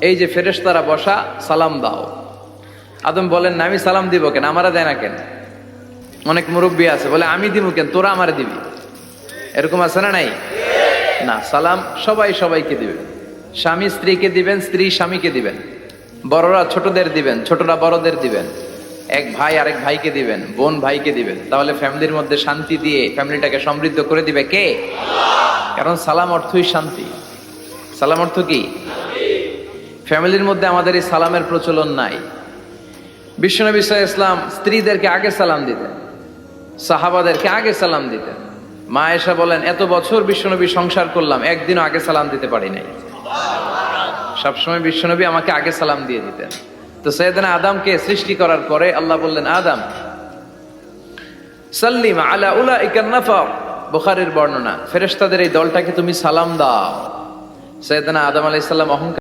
এই যে ফেরেশতারা বসা, সালাম দাও। আদম বলেন না আমি সালাম দিব কেন? আমারা দেয় না কেন? অনেক মুরব্বী আছে, বলে, আমি দিব কেন? তোরা আমারে দিবি। এরকম আছে না নাই? না, সালাম সবাই সবাইকে দিবেন স্বামী স্ত্রীকে দিবেন, স্ত্রী স্বামীকে দিবেন। বড়রা ছোটদের দিবেন, ছোটরা বড়দের দিবেন। এক ভাই আরেক ভাইকে দিবেন, বোন ভাইকে দিবেন। তাহলে ফ্যামিলির মধ্যে শান্তি দিয়ে ফ্যামিলিটাকে সমৃদ্ধ করে দিবে কে? কারণ সালাম অর্থই শান্তি। সালাম অর্থ কি? ফ্যামিলির মধ্যে আমাদের এই সালামের প্রচলন নাই। বিশ্বনবী ইসলাম স্ত্রীদেরকে আগে সালাম দিতেন, সাহাবাদেরকে আগে সালাম দিতেন। মা এসা বলেন, এত বছর বিশ্বনবী সংসার করলাম, একদিনও আগে সালাম দিতে পারি নাই। সবসময় বিশ্বনবী আমাকে আগে সালাম দিয়ে দিতেন। তো সৈয়দনা আদামকে সৃষ্টি করার পরে আল্লাহ বললেন, আদম, সাল্লিম আলা উলা ইকান্নাফা বুখারের বর্ণনা ফেরেস্তাদের এই দলটাকে তুমি সালাম দাও। সৈয়দনা আদম আলাইহিস সালাম অহংকার